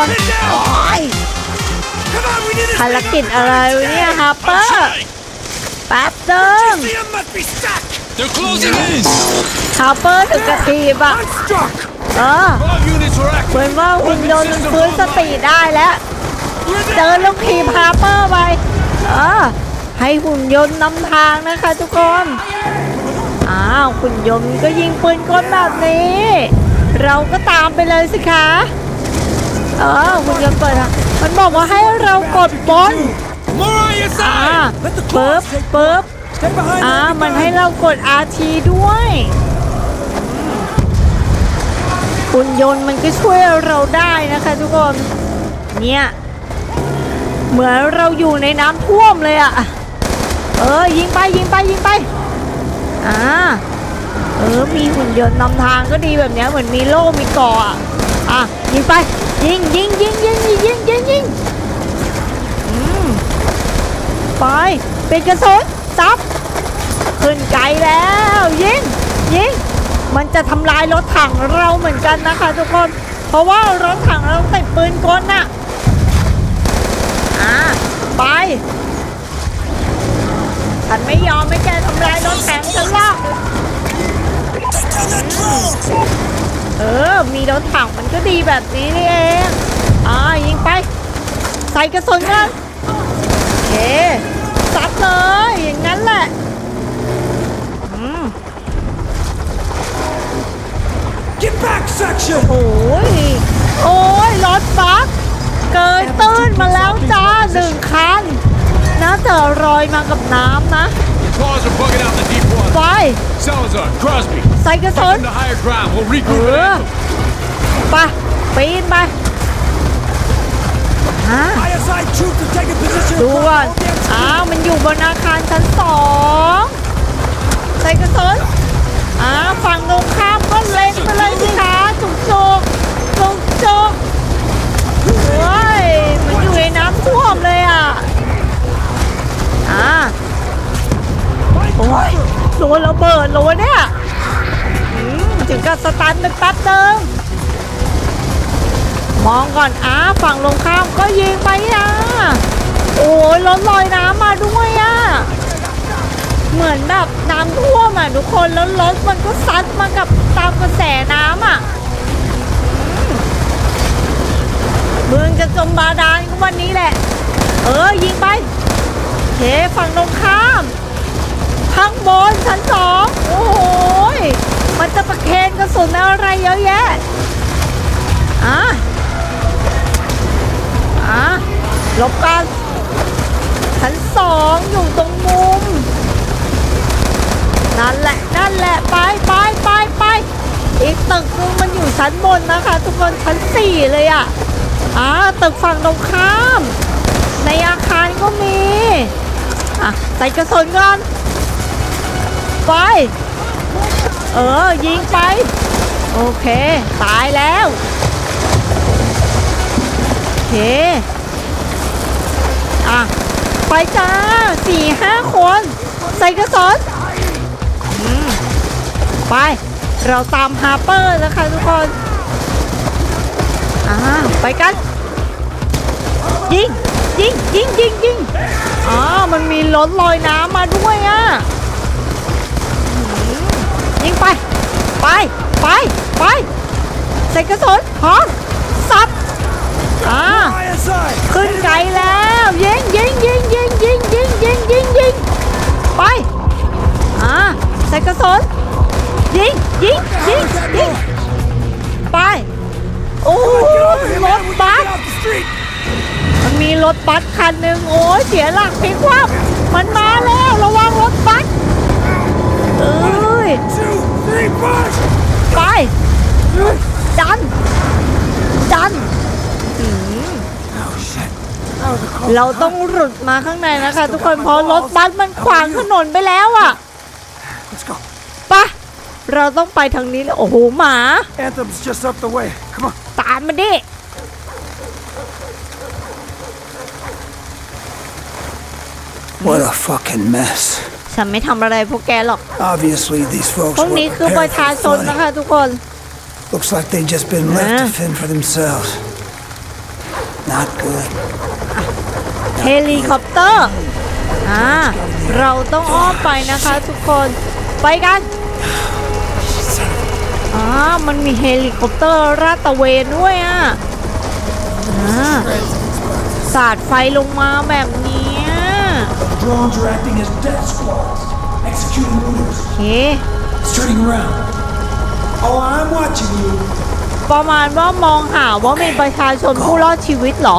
อนโอ้ยภารกิจอะไรวะเนี่ยฮาร์เปอร์แป๊บเดิมฮาร์เปอร์ถึงกระทีบอะเออเหมือนว่าหุ่นยนต์ฟื้นสติได้แล้วเจอลูกทีมฮาร์เปอร์ไปเออให้หุ่นยนต์นำทางนะคะทุกคน อ้าวหุ่นยนต์ก็ยิงปืนกลแบบนี้ เราก็ตามไปเลยสิคะ เออหุ่นยนต์เปิดอะมันบอกว่าให้เรากดบน More on your อ่า side. ปึ๊บปึ๊บอ่ามันให้เรากด RT ด้วยหุ่นยนต์มันก็ช่วยเราได้นะคะทุกคน เนี่ย เหมือนเราอยู่ในน้ำท่วมเลยอะเออ ยิงไปยิงไปยิงไปอ่าเออ มีหุ่นยนต์นำทางก็ดีแบบนี้เหมือนมีโล่มีกาะอะอะ ยิงไป ยิงยิงยิงยิงยิงยิงยิงยิงไปเป็นกระสุนซับขึ้นไกลแล้วยิงยิงมันจะทำลายรถถังเราเหมือนกันนะคะทุกคน เพราะว่ารถถังเราติดปืนกลน่ะอ่าไปฉันไม่ยอมไม่แกทำลายรถถังฉันหรอกเออมีรถถัง ก็ดีแบบนี้นี่เอง อ่ายิงไป ใส่กระสุนกันโอเคซัดเลยอย่างนั้นแหละอืม Get back, section. โอ้ยโอ้ยรถบัสเกินตื้นมาแล้วจ้าหนึ่งคันน่าจะรอยมากับน้ำนะ Cars are bugging out in the deep ไป water. Salazar, Crosby, ใส่กระสุน come to higher ground. We'll เอ regroup อ at Anthem. ไปปีนไปฮะดูก่อนอ้าวมันอยู่บนอาคารชั้นสองใส่กระสุนอ้าวฝั่งตรงข้ามก็เล็งไปเลยสิคะจุกจุกจุกจุกเฮ้ยมันอยู่ในน้ำท่วมเลยอะอ่าโอ้ยโดนระเบิดเลยเนี่ยอืมถึงกับสตันไปแป๊บเดิม มองก่อนอ้าฝั่งลงข้ามก็ยิงไปอะโอ้ยรถลอยน้ำมาด้วยอะเหมือนแบบน้ำท่วมอะทุกคนแล้วรถมันก็ซัดมากับตามกระแสน้ำอะมเมืองจะจมบาดาลก็วันนี้แหละ เออยิงไปเคฝั่งตรงข้าม ข้างบนชั้นสองโอ้โหยมันจะประเคนกระสุนอะไรเยอะแยะอะ ลบกันชั้นสองอยู่ตรงมุม นั่นแหละ นั่นแหละ ไปไปไปไปอีกตึกนึงมันอยู่ชั้นบนนะคะ ทุกคนชั้นสี่เลยอะอ่าตึกฝั่งตรงข้าม ในอาคารก็มีอะใส่กระสุนก่อนไป เออ ยิงไป โอเค ตายแล้ว โอเค อะ ไปจ้าสี่ห้าคน ใส่กระสนอืมไป เราตามฮาร์เปอร์นะคะทุกคน อ่า ไปกัน ยิง ยิง ยิง ยิง ยิง อ๋อ มันมีรถลอยน้ำมาด้วยอะยิงไป ไป ไป ไป ใส่กระสุนพร้อมสับ อ่าขึ้นไกลแล้วยิงยิงยิงยิงยิงยิงยิงยิงยิงไปอ่าใส่กระสุนยิงยิงยิงยิงไปโอ้รถบัสมันมีรถบัสคันหนึ่งโอ้ยเสียหลักพลิกคว่ำมันมาแล้วระวังรถบัสเอ้ย Two, three, push. ไปดัน ดันหืม Oh shit. That was a close เราต้องหลุดมาข้างในนะคะ ทุกคนเพราะรถบัสมันขวางถนนไปแล้วอะ Let's go. ไปะเราต้องไปทางนี้แล้วโอ้โหหมา Anthem's just up the way. Come on. ตามมาดิ What a fucking mess. ฉันไม่ทำอะไรพวกแกหรอก Obviously, these folks พวกนี้ were คือประ prepared ชา for ชน the นะ flooding. คะทุกคน Looks like they just been left Yeah. to fend for themselves. Not good. เฮลิคอปเตอร์อ่าเราต้องอ้อมไปนะคะทุกคนไปกันอ่ามันมีเฮลิคอปเตอร์ราดตระเวนด้วยอะอ่าสาดไฟลงมาแบบเนี้ย Drones are acting as death squads, executing looters. โอเค It's turning around. Oh, I'm watching you. ประมาณว่ามองหาว่ามีประชาชนผู้รอดชีวิตเหรอ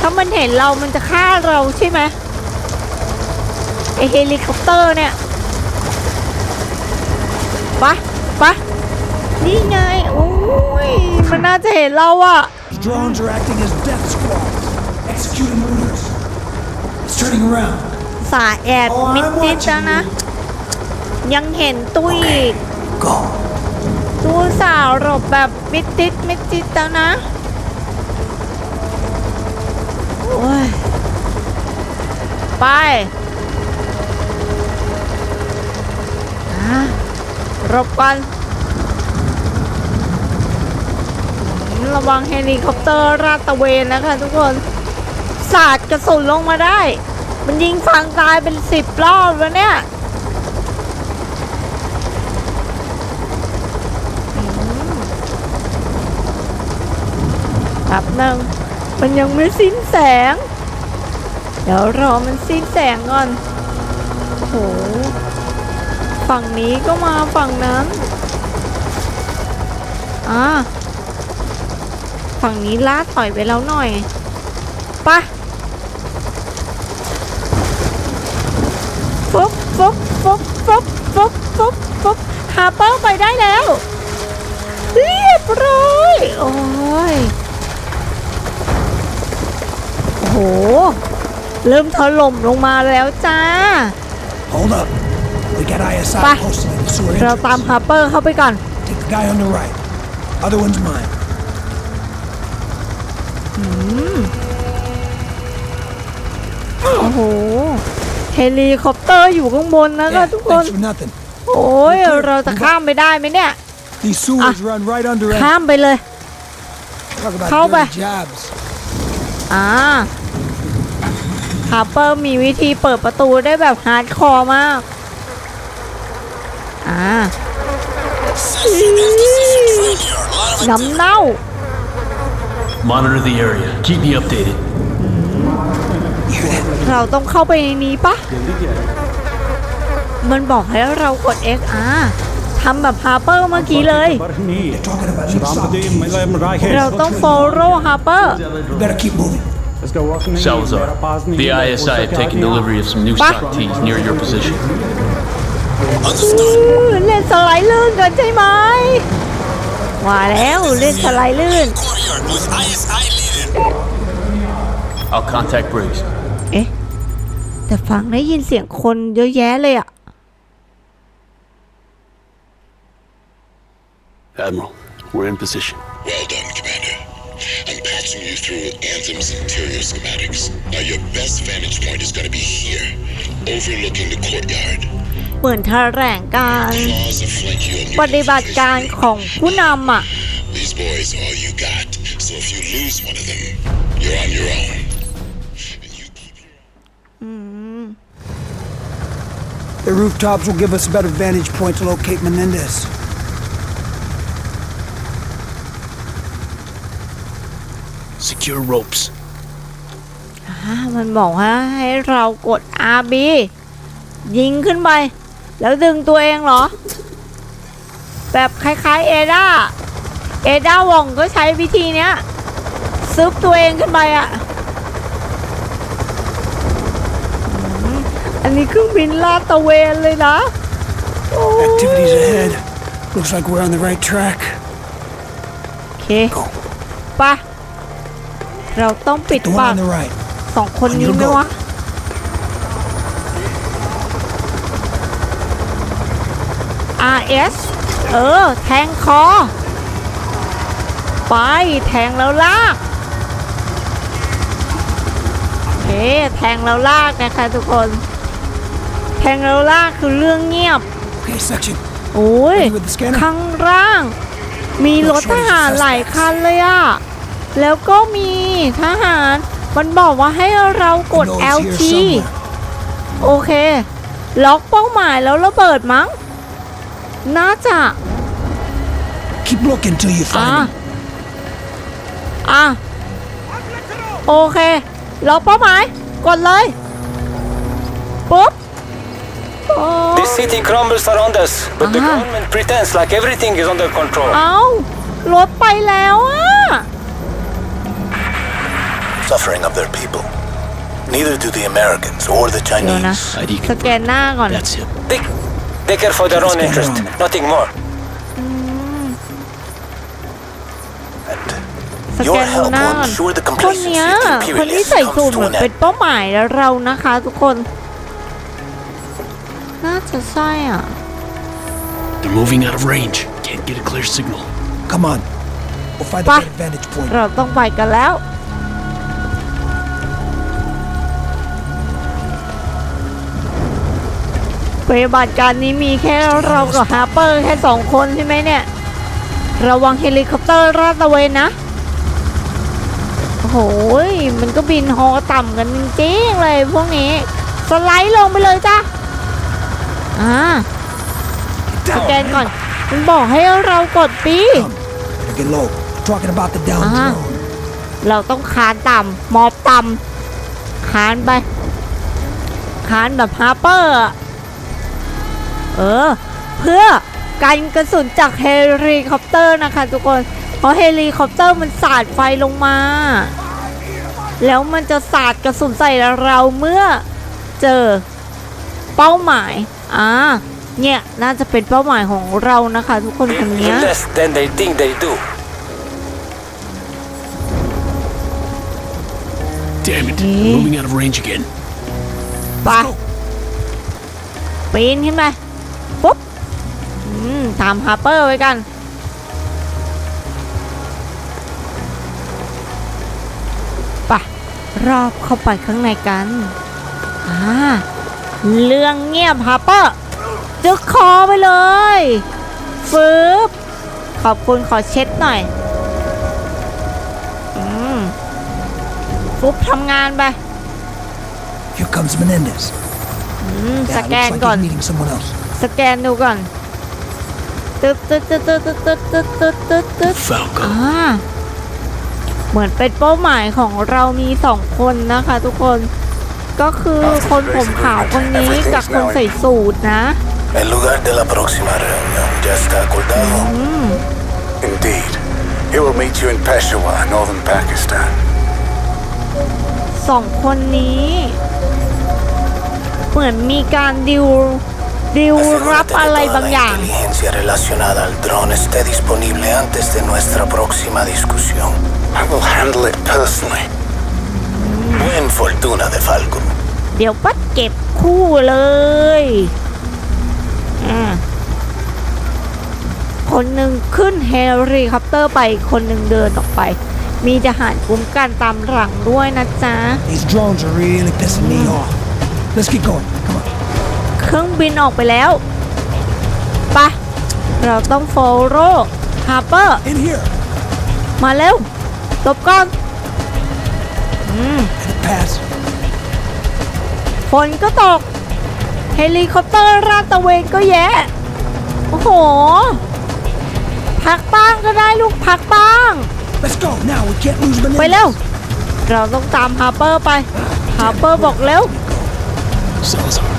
ถ้ามันเห็นเรามันจะฆ่าเราใช่ไหมไอเฮลิคอปเตอร์เนี่ยไปะปะนี่ไงโอ้ยมันน่าจะเห็นเราอะ Drones are acting as death squads, executing looters. It's turning around. สาแอบมิดติดแล้วนะ ยังเห็นตุ้ยอีก Go. ตู้สาวหลบแบบมิดติดมิดติดแล้วนะโอ้ย ไปอะหลบกัน ระวังเฮลิคอปเตอร์ราดตะเวนนะคะทุกคน สาดกระสุนลงมาได้ มันยิงฟังตายเป็นสิบรอบแล้วเนี่ยแป๊บหนึ่ง มันยังไม่สิ้นแสง เดี๋ยวรอมันสิ้นแสงก่อนโอ้โหฝั่งนี้ก็มาฝั่งนั้นอ่าฝั่งนี้ลาต่อยไปแล้วหน่อยไปะฟุบฟุบฟุบฟุบฟุบฟุบฟุบฮาเปอร์ไปได้แล้ว เรียบร้อย โอ้ย เริ่มถล่มลงมาแล้วจ้า Hold up. We got ISI Bye. posted in the sewer เราตาม entrance. ฮาร์เปอร์เข้าไปก่อน Take the guy on the right. Other one's mine. โอ้โห เฮลิคอปเตอร์อยู่ข้างบนนะ Yeah, คะทุกคน thanks for nothing. โอ้ย เราจะข้ามไปได้ไหมเนี่ย These sewers run right under it. ข้ามไปเลย Talk about How dirty ba- jobs. อ่า ฮาร์เปอร์มีวิธีเปิดประตูได้แบบฮาร์ดคอร์มาก อ่าน้ำเน่า Monitor the area. Keep me updated. Hear that? เราต้องเข้าไปในนี้ปะ มันบอกให้เรากด X อ่าทำแบบฮาร์เปอร์เมื่อกี้เลย Talking about new songs. เราต้อง follow ฮาร์เปอร์ We better keep moving. Salazar, the ISI have taken delivery of some new Bah. stock tees near your position. เล่นสไลด์ลื่นกันใช่ไหมว่าแล้วเล่นสไลด์ลื่น I'll contact Briggs. เอ๊ะ แต่ฟังได้ยินเสียงคนเยอะแยะเลยอะ Admiral, we're in position. you through Anthem's interior schematics. Now your best vantage point is gonna be here, overlooking the courtyard. เหมือนแถลงการ Claws will flank you on ป your ฏิบัติการ infiltration. ของผู้นำอะ These boys are all you got, so if you lose one of them, you're on your own. And you keep your The rooftops will give us a better vantage point to locate Menendez. Secure ropes. อ่ามันบอกว่าให้เรากด RB ยิงขึ้นไป แล้วดึงตัวเองเหรอ แบบคล้ายๆเอดาเอดาวองก็ใช้วิธีเนี้ยซึบตัวเองขึ้นไปอะอืมอันนี้เครื่องบินลาดตระเวนเลยนะโอ้ย Activities ahead. Looks like we're on the right track. โอเคไปะ เราต้องปิด The ปา one ก on the right. สองคนนี้ไหมวะ RS เออ แทงคอ ไป แทงแล้วลากโอเคแทงแล้วลากนะคะทุกคน แทงแล้วลากคือเรื่องเงียบ Okay, section. โอ้ย Ready with the scanner? ข้างล่าง มีรถทหารหลายคันเลยอะ แล้วก็มีทหาร มันบอกว่าให้เรากด I know it's here LT somewhere. โอเค ล็อกเป้าหมายแล้วระเบิดมั้ง น่าจะ Keep looking till you อะ find him. อะ โอเค ล็อกเป้าหมาย กดเลย ปุ๊บโอ้ This city crumbles around us, but the Ah. government pretends like everything is under control. เอารถไปแล้วอะ Suffering of their people. Neither do the Americans or the เดี๋ยวนะ Chinese. ID สแกนหน้าก่อน That's him. They, they care for their Let's own get interest, around. nothing more. And สแก your นดู help หน้า will ก่อน ensure the คนเนี้ย complacency of the คนที่ imperialists ใส่สูท comes เหมื to อน an เป็น end. เป้าหมายแล้วเรานะคะ ทุกคน น่าจะใช่อ่ะ They're moving out of range. Can't get a clear signal. Come on. We'll find a Pa. better vantage point. เราต้องไปกันแล้ว ปฏิบัติการนี้มีแค่เรากับฮาร์เปอร์แค่สองคนใช่ไหมเนี่ย ระวังเฮลิคอปเตอร์ราดตระเวนนะโอ้โหยมันก็บินฮอต่ำกันจริงๆเลยพวกนี้ สไลด์ลงไปเลยจ้ะอ่าสแกนก่อน มันบอกให้เรากดปี Better get low. Talking about the down Ah. drone. เราต้องคานต่ำหมอบต่ำคานไปคานแบบฮาร์เปอร์อะ เออ เพื่อกันกระสุนจากเฮลิคอปเตอร์นะคะทุกคน เพราะเฮลิคอปเตอร์มันสาดไฟลงมา แล้วมันจะสาดกระสุนใส่เราเมื่อเจอเป้าหมายอ่าเนี่ย น่าจะเป็นเป้าหมายของเรานะคะ ทุกคนคนเนี้ย Even less than they think they do. Damn it. Eh? They're moving out of range again. ไปปีนขึ้นไปปุ๊บอืม ตามฮาร์เปอร์ไว้กันไปรอบเข้าไปข้างในกันอ่าเรื่องเงียบฮาร์เปอร์จึกคอไปเลยฟืบขอบคุณขอเช็ดหน่อยอืมฟุบทำงานไป Here comes Menendez. อืมส Yeah, แกน looks ก่อน like he's meeting someone else. สแกนดูก่อน ตึ๊ดตึ๊ดตึ๊ดตึ๊ดตึ๊ดตึ๊ดตึ๊ดตึ๊ดตึ๊ดตึ๊ด Falco. อ่าเหมือนเป็นเป้าหมายของเรามีสองคนนะคะทุกคน ก็คือคนผมขาวคนนี้กับคนใส่สูทนะ El lugar de la próxima reunión ya está acordado. Indeed. He will meet you in Peshawar, northern Pakistan. สองคนนี้ เหมือนมีการดิว ดิวรับ Asegúrate อะไร que toda บาง la อย่าง inteligencia relacionada al drone esté disponible antes de nuestra próxima discusión. I will handle it personally. Buen fortuna de Falco. เดี๋ยวปัดเก็บคู่เลยอ่าคนหนึ่งขึ้นเฮลิคอปเตอร์ไปคนหนึ่งเดินออกไป มีทหารคุ้มกันตามหลังด้วยนะจ๊ะ These drones are really pissing me off. Let's get going. Come on. เครื่องบินออกไปแล้วไปะเราต้องโฟโรฮาร์เปอร์ In here. มาเร็วตบก่อน And it pass. ฝนก็ตก เฮลิคอปเตอร์ราดตระเวนก็แย่โอ้โห พักบ้างก็ได้ลูกพักบ้าง Let's go. Now we can't lose Menendez. ไปเร็ว เราต้องตามฮาร์เปอร์ไป ฮาร์เปอร์บอกเร็ว Salazar.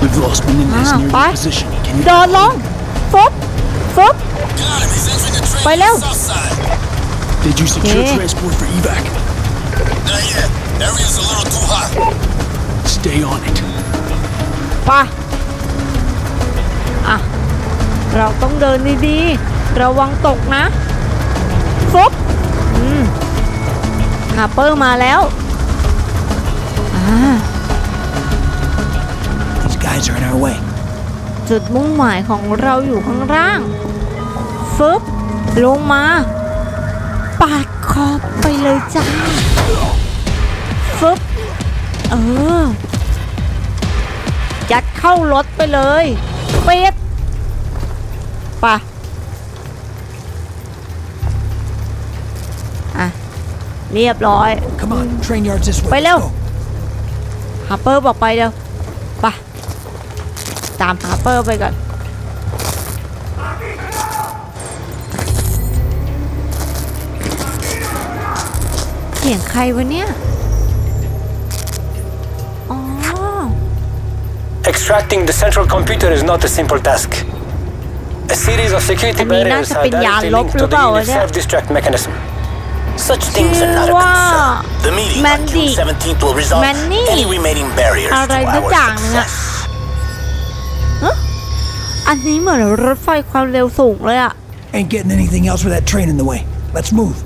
We've lost Menendez Ah, near your bye. position. Can you โดดลงฟบฟบไปเร็ว Did you secure Yeah. transport for evac? Not yet. Area's a little too hot. Stay on it. ไปอะ เราต้องเดินดีๆ ระวังตกนะฟบอืมฮาร์เปอร์มาแล้ว อ่า These guys are in our way. จุดมุ่งหมายของเราอยู่ข้างล่าง ฟึบลงมา ปาดคอไปเลยจ้า ฟึบเออ ยัดเข้ารถไปเลยเป็ดปะอะ เรียบร้อย Come on, train yards this way. Phải Let's đâu? go. ฮาร์เปอร์บอกไปเร็วไป ตามฮาร์เปอร์ไปก่อน เสียงใครวะเนี่ย อ๋อ Extracting the central computer is not a simple task. A series of security อันนี้น่า barriers จะ are เป็นยาน directly ลบ linked ห to รือเป the ล่าวะ unit's เนี่ย self-destruct mechanism. Such things are not a Wow. concern. The meeting on Mandy. June 17th will resolve Mandy. any remaining barriers to อะไรสัก our อย่างหนึงอะ success. ฮะอันนี้เหมือนรถไฟความเร็วสูงเลยอะ Ain't getting anything else with that train in the way. Let's move.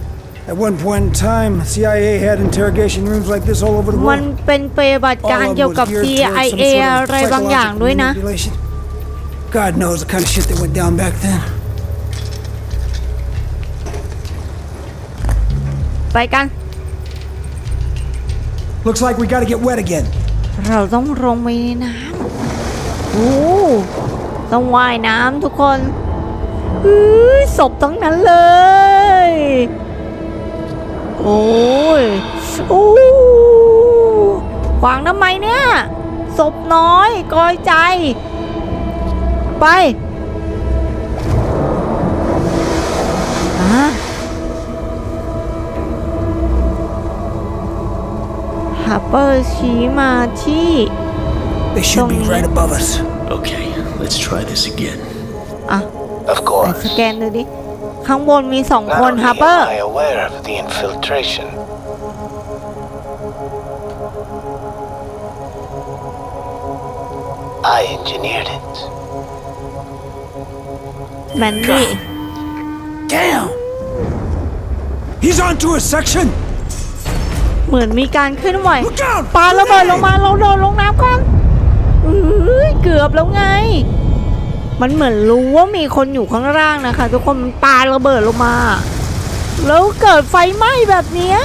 At one point in time, CIA had interrogation rooms like this all over the มัน world. เป็นปฏิบัติ All การ of เกี่ยว them กับ was geared towards some CIA sort of อะไรบางอย่างด้วยนะ psychological manipulation. God knows the kind of shit that went down back then. ไปกัน Looks like we gotta get wet again. เราต้องลงไปในน้ำโอ้ ต้องว่ายน้ำทุกคนอื้อศพทั้งนั้นเลย โอ้ยโอ้ขวางทำไมเนี่ยศพน้อยกอยใจ ไปอะฮาร์เปอร์ชี้มาที่ They should be Don't- right above us. Okay, let's try this again. อะ Of ไป course. สแกนดูดิ ข้างบนมีสองคน Not ฮา only ร์เปอร์ am I aware of the infiltration, I engineered it. แมนดี้ Damn! He's onto a section! เหมือนมีการขึ้นไหว Look out! ปาระเบิดลงมาเราโดนลงน้ำก่อนเอ้ยเกือบแล้วไง มันเหมือนรู้ว่ามีคนอยู่ข้างล่างนะคะ ทุกคนมันปาระเบิดลงมา แล้วเกิดไฟไหม้แบบเนี้ย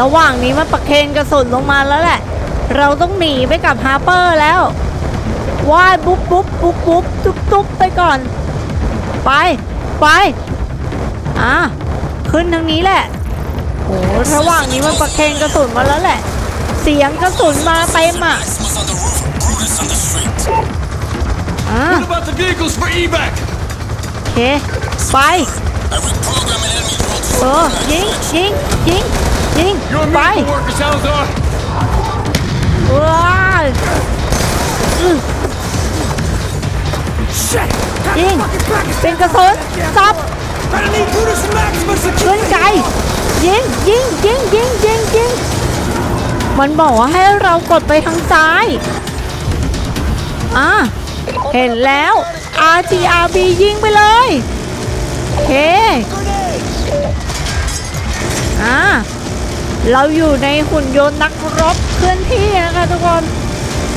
ระหว่างนี้มันประเคนกระสุนลงมาแล้วแหละ เราต้องหนีไปกับฮาร์เปอร์แล้วว่ายปุ๊บปุ๊บปุ๊บปุ๊บตุ๊บตุ๊บไปก่อน ไปไปอะขึ้นทางนี้แหละโอ้ระหว่างนี้มันประเคนกระสุนมาแล้วแหละ เสียงกระสุนมาเต็มอะอะ What about the vehicles for evac? โอเค ไปเออ ยิง ยิง ยิง ยิง You're a ไป miracle worker, Salazar. ว้ายอื้อ Shit! ยิง เป็นกระสุนซับ I need Brutus and Maximus to ขึ้นไกลยิง ยิง ยิง ยิง ยิง ยิง มันบอกว่าให้เรากดไปทางซ้าย อะ เห็นแล้ว RGRB ยิงไปเลยโอเคอะ เราอยู่ในหุ่นยนต์นักรบเคลื่อนที่นะคะทุกคน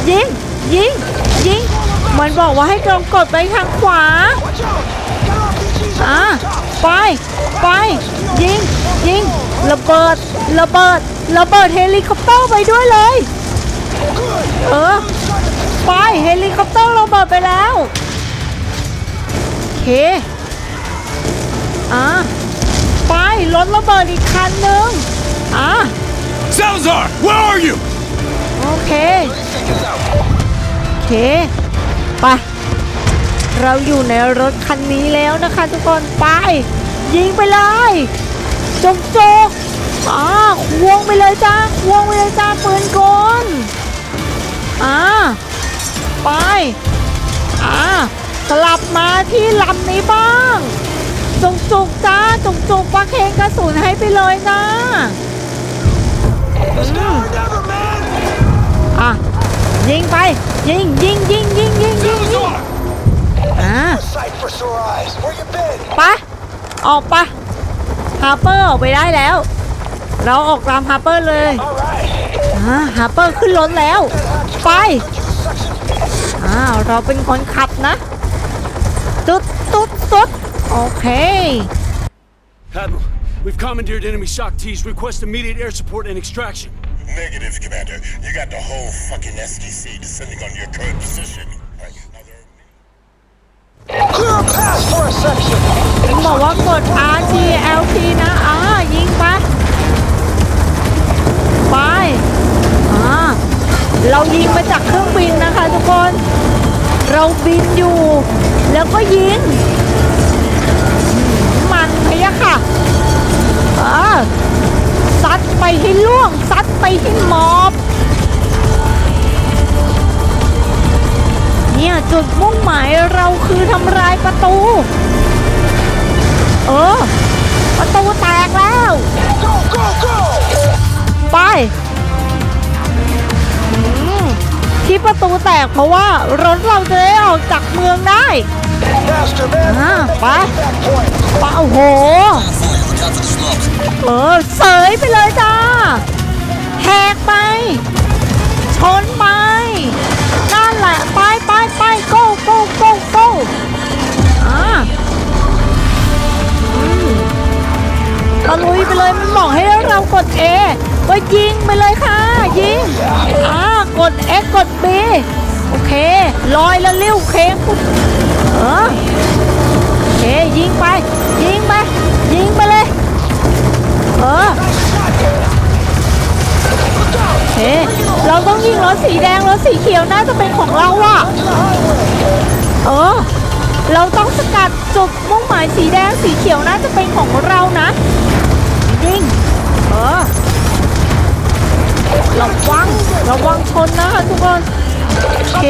ยิง ยิง ยิง มันบอกว่าให้เรากดไปทางขวา อะ ไป ไป ยิง ยิง ระเบิด ระเบิด ระเบิดเฮลิคอปเตอร์ไปด้วยเลย เออ ไปเฮลิคอปเตอร์ระเบิดไปแล้วโอเคอะไปรถระเบิดอีกคันหนึ่งอะ Salazar, where are you? โอเคโอเคไปเราอยู่ในรถคันนี้แล้วนะคะทุกคนไป ยิงไปเลยจกจก อ่าควงไปเลยจ้าควงไปเลยจ้าปืนกลอ่าไปอ่ากลับมาที่ลำนี้บ้างจงจุกจ้าจงจุกปะเคนกระสุนให้ไปเลยนะอืมอะยิงไป ยิงยิงยิงยิงยิงยิงยิงอ่าไปะออกปะฮาร์เปอร์ออกไปได้แล้ว เราออกตามฮาร์เปอร์เลย All right. อ่าฮาร์เปอร์ขึ้นรถแล้ว ไปอ่าเราเป็นคนขับนะ ตุ๊ดตุ๊ดตุ๊ดโอเค Admiral, we've commandeered enemy shock T's. Request immediate air support and extraction. Negative, Commander. You got the whole fucking SDC descending on your current position. Right, now there are- Clear a path for a section. บอกว่ากด R G L T นะอ่ายิงไปไป อ่า เรายิงมาจากเครื่องบินนะคะทุกคน เราบินอยู่ แล้วก็ยิง มันพะยะค่ะอ่าซัดไปให้ล่วง ซัดไปให้หมอบเนี่ยจุดมุ่งหมายเราคือทำลายประตู เออ ประตูแตกแล้ว Go, go, go! ไป ที่ประตูแตกเพราะว่ารถเราจะได้ออกจากเมืองได้ Faster, man. อ่าไป That point. ไปโอ้โห เออเสยไปเลยจ้าแหกไป ชนไปนั่นแหละ ไปไปไป go go go go อ่าอืมตะลุยไปเลยมันบอกให้เรากด A ก็ยิงไปเลยค่ะ ยิงอ่า กด X กด B โอเคลอยแล้วเลี้ยวเค้งปุ๊บเออโอเคยิงไป ยิงไป ยิงไปเลย เออโอเคเราต้องยิงรถสีแดงรถสีเขียวน่าจะเป็นของเราอะเออเราต้องสกัดจุดมุ่งหมายสีแดงสีเขียวน่าจะเป็นของเรานะยิงเออ ระวังระวังชนนะคะทุกคนโอเค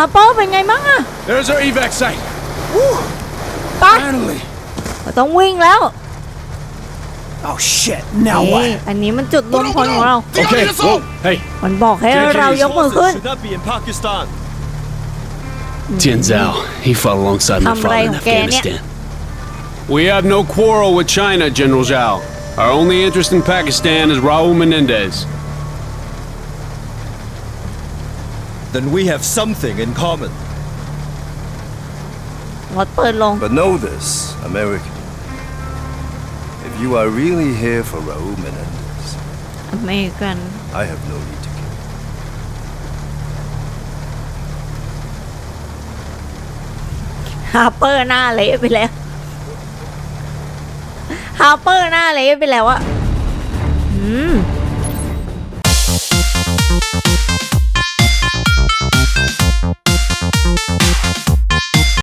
ฮาร์เปอร์เป็นไงบ้างอะ There's our evac site. ไป Finally. เราต้องวิ่งแล้ว Oh shit, now เอ้ย what? อันนี้มันจุดรวมพลของเรา Okay, whoa, hey. มันบอกให้เรายกมือขึ้น Should not be in Pakistan. Tian Zhao, he fought alongside my Thăm father ray in của kẻ nè. Afghanistan. We have no quarrel with China, General Zhao. Our only interest in Pakistan is Raul Menendez. Then we have something in common. รถเปิดลง But know this, American. If you are really here for Raul Menendez, อเมริกัน I have no need to kill. ฮาร์เปอร์หน้าเละไปแล้ว ฮาร์เปอร์หน้าเละไปแล้วอะอืม